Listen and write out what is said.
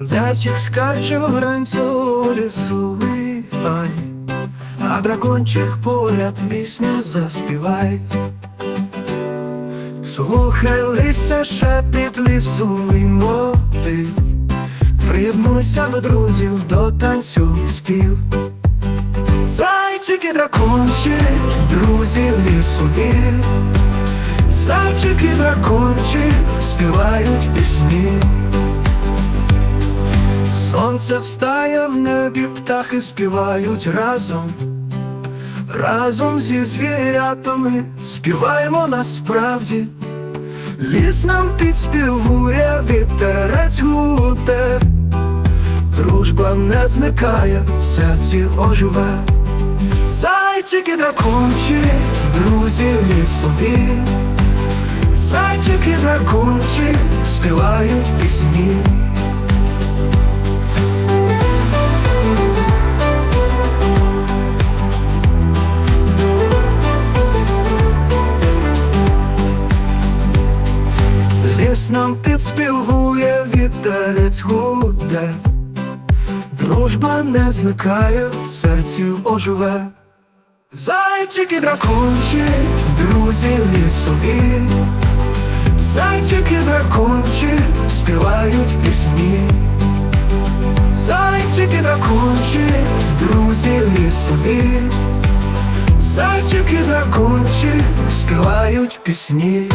Зайчик скаче вранцю лісовий ай, а дракончик поряд пісню заспівай. Слухай листя шепіт лісовий мотив, приєднуйся до друзів, до танцю і спів. Зайчик і дракончик, друзі лісові, Зайчик і дракончик співають пісні. Сонце встає в небі, птахи співають разом, разом зі звірятами співаємо насправді, ліс нам підспівує, вітерець гуде, дружба не зникає, в серці оживе. Зайчик і дракончик, друзі лісові, Зайчик і дракончик співають пісні. Ліс нам підспівує, вітерець гуде, дружба не зникає, в серці оживе. Зайчик і дракончик, друзі лісові, Зайчик і дракончик співають пісні. Зайчик і дракончик, друзі лісові, Зайчик і дракончик співають пісні.